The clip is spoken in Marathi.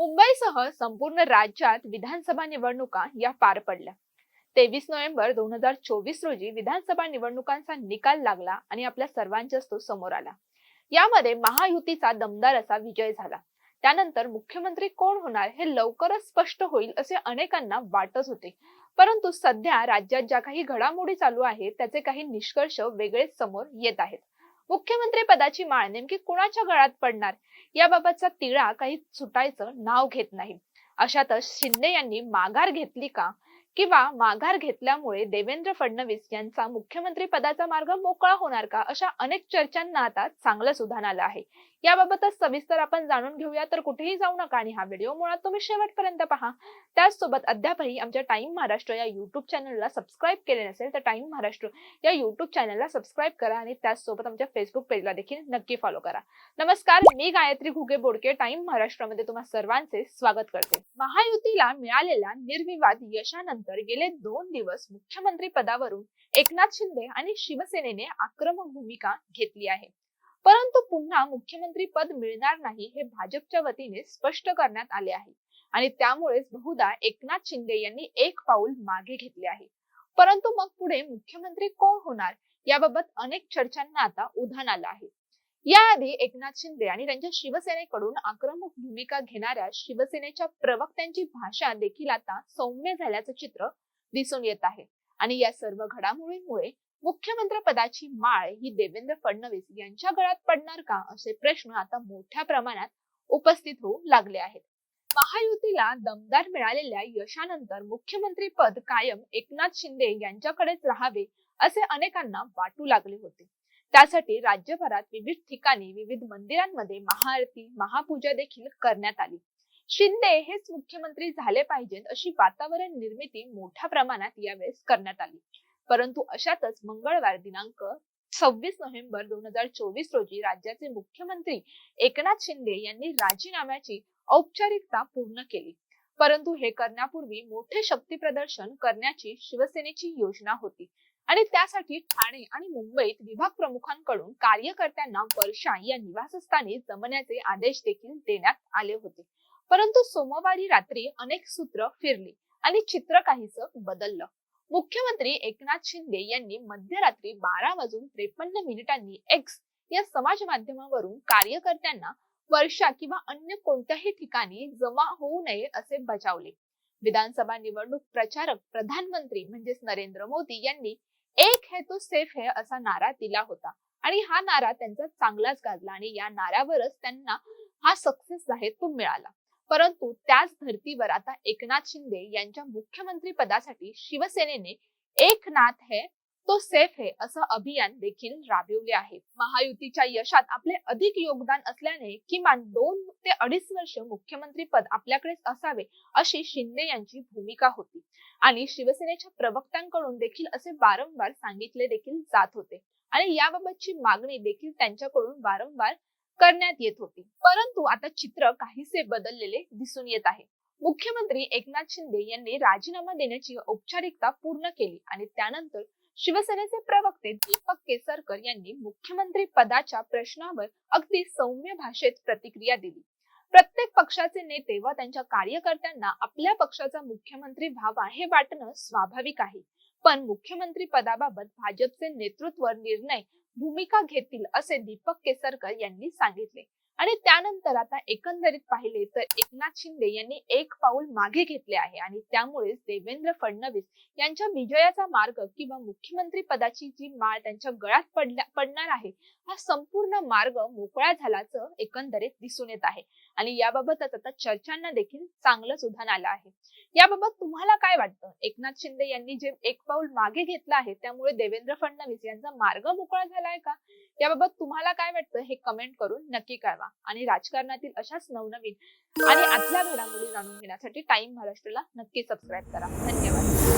मुंबईसह संपूर्ण राज्यात विधानसभा निवडणुका या पार पडल्या. तेवीस नोव्हेंबर दोन हजार चोवीस रोजी विधानसभा निवडणुकांचा निकाल लागला आणि आपल्या सर्वांच्याच तो समोर आला. यामध्ये महायुतीचा दमदार असा विजय झाला. त्यानंतर मुख्यमंत्री कोण होणार हे लवकरच स्पष्ट होईल असे अनेकांना वाटत होते. परंतु सध्या राज्यात ज्या काही घडामोडी चालू आहेत त्याचे काही निष्कर्ष वेगळेच समोर येत आहेत. मुख्यमंत्री पदाची माळ नेमकी कुणाच्या गळ्यात पडणार? याबाबतचा तिळा काही सुटायचं नाव घेत नाही. अशातच शिंदे यांनी माघार घेतली का? किंवा माघार घेतल्यामुळे देवेंद्र फडणवीस यांचा मुख्यमंत्री पदाचा मार्ग मोकळा होणार का? अशा अनेक चर्चांना आता चांगलंच उधाण आलं आहे. याबाबतच सविस्तर आपण जाणून घेऊया. तर कुठेही जाऊ नका आणि हा व्हिडिओ मुळात तुम्ही शेवटपर्यंत पहा. त्याचसोबत अद्यापही आमच्या टाइम महाराष्ट्र या युट्यूब चॅनलला सबस्क्राईब केले नसेल तर टाइम महाराष्ट्र या युट्यूब चॅनलला सबस्क्राईब करा आणि त्याचसोबत आमच्या फेसबुक पेजला देखील नक्की फॉलो करा. नमस्कार मी गायत्री घुगे बोडके. टाइम महाराष्ट्रामध्ये तुम्हा सर्वांचे स्वागत करते. महायुतीला मिळालेल्या निर्विवाद यशानंतर गेले दोन दिवस मुख्यमंत्री पदावरून एकनाथ शिंदे आणि शिवसेनेने आक्रमक भूमिका घेतली आहे. परंतु पुन्हा मुख्यमंत्री पद मिळणार नाही हे भाजपच्या वतीने स्पष्ट करण्यात आले आहे. आणि त्यामुळेच बहुधा एकनाथ शिंदे यांनी एक पाऊल मागे घेतले आहे. परंतु मग पुढे मुख्यमंत्री कोण होणार? याबाबत अनेक चर्चांना आता उधाण आलं आहे. याआधी एकनाथ शिंदे आणि त्यांच्या शिवसेनेकडून आक्रमक भूमिका घेणाऱ्या शिवसेनेच्या प्रवक्त्यांची भाषा देखील आता सौम्य झाल्याचं चित्र दिसून येत आहे. आणि या सर्व घडामोडींमुळे मुख्यमंत्रीपदाची माळ ही देवेंद्र फडणवीस यांच्या गळ्यात पडणार का असे प्रश्न आता मोठ्या प्रमाणात उपस्थित होऊ लागले आहेत. महायुतीला दमदार मिळालेल्या यशानंतर मुख्यमंत्री पद कायम एकनाथ शिंदे यांच्याकडेच राहावे असे अनेकांना वाटू लागले होते. त्यासाठी राज्यभरात विविध ठिकाणी विविध मंदिरांमध्ये महाआरती महापूजा देखील करण्यात आली. शिंदे हेच मुख्यमंत्री झाले पाहिजेत अशी वातावरण निर्मिती मोठ्या प्रमाणात यावेळेस करण्यात आली. परंतु अशातच मंगळवार दिनांक सव्वीस नोव्हेंबर दोन हजार चोवीस रोजी राज्याचे मुख्यमंत्री एकनाथ शिंदे यांनी राजीनाम्याची औपचारिकता पूर्ण केली. परंतु हे करण्यापूर्वी मोठे शक्ती प्रदर्शन करण्याची शिवसेनेची योजना होती आणि त्यासाठी ठाणे आणि मुंबईत विभाग प्रमुखांकडून कार्यकर्त्यांना वर्षा या निवासस्थानी जमण्याचे आदेश देखील देण्यात आले होते. परंतु सोमवारी रात्री अनेक सूत्र फिरली आणि चित्र काहीच बदललं. मुख्यमंत्री एकनाथ शिंदे यांनी मध्यरात्री बारा वाजून त्रेपन्न मिनिटांनी एक्स या समाज माध्यमावरून कार्यकर्त्यांना वर्षा किंवा अन्य कोणत्याही ठिकाणी जमा होऊ नये असे बजावले. विधानसभा निवडणूक प्रचारक प्रधानमंत्री म्हणजेच नरेंद्र मोदी यांनी एक है तो सेफ है असा नारा दिला होता आणि हा नारा त्यांचा चांगलाच गाजला आणि या नाऱ्यावरच त्यांना हा सक्सेस आहे तो मिळाला. परंतु त्याच धर्तीवर आता एकनाथ शिंदे यांच्या मुख्यमंत्री पदासाठी शिवसेनेने एक नाथ है तो सेफ है असं अभियान देखील राबवले आहे. महायुतीच्या यशात आपले अधिक योगदान असल्याने किमान दोन ते अडीच वर्ष मुख्यमंत्री पद आपल्याकडेच असावे अशी शिंदे यांची भूमिका होती. आणि शिवसेनेच्या प्रवक्त्यांकडून देखील असे वारंवार सांगितले देखील जात होते. आणि याबाबतची मागणी देखील त्यांच्याकडून वारंवार करण्यात येत होती. परंतु आता चित्र काहीसे बदललेले दिसून येत आहे. मुख्यमंत्री एकनाथ शिंदे यांनी राजीनामा देण्याची औपचारिकता पूर्ण केली आणि त्यानंतर शिवसेनेचे प्रवक्ते दीपक केसरकर यांनी मुख्यमंत्री पदाच्या प्रश्नावर अगदी सौम्य भाषेत प्रतिक्रिया दिली. प्रत्येक पक्षाचे नेते व त्यांच्या कार्यकर्त्यांना आपल्या पक्षाचा मुख्यमंत्री व्हावा हे वाटणं स्वाभाविक आहे. पण मुख्यमंत्री पदाबाबत भाजपचे नेतृत्व निर्णय भूमिका घेतील असे दीपक केसरकर यांनी सांगितले. आणि त्यानंतर आता एकंदरीत पाहिले तर एकनाथ शिंदे यांनी एक पाऊल मागे घेतले आहे आणि त्यामुळेच देवेंद्र फडणवीस यांच्या विजयाचा मार्ग किंवा मुख्यमंत्री पदाची जी माळ त्यांच्या गळ्यात पडल्या पडणार आहे हा संपूर्ण मार्ग मोकळा झाल्याचं एकंदरीत दिसून येत आहे. आणि याबाबतच आता चर्चांना देखील चांगलंच उधाण आलं आहे. याबाबत तुम्हाला काय वाटतं? एकनाथ शिंदे यांनी जे एक पाऊल मागे घेतलं आहे त्यामुळे देवेंद्र फडणवीस यांचा मार्ग मोकळा झालाय का? याबाबत तुम्हाला काय वाटतं? हे कमेंट करून नक्की कळवा. आणि राजकारणातील अशाच नवनवीन आणि आतल्या घडामोडी जाणून घेण्यासाठी टाइम महाराष्ट्राला नक्की सबस्क्राईब करा. धन्यवाद.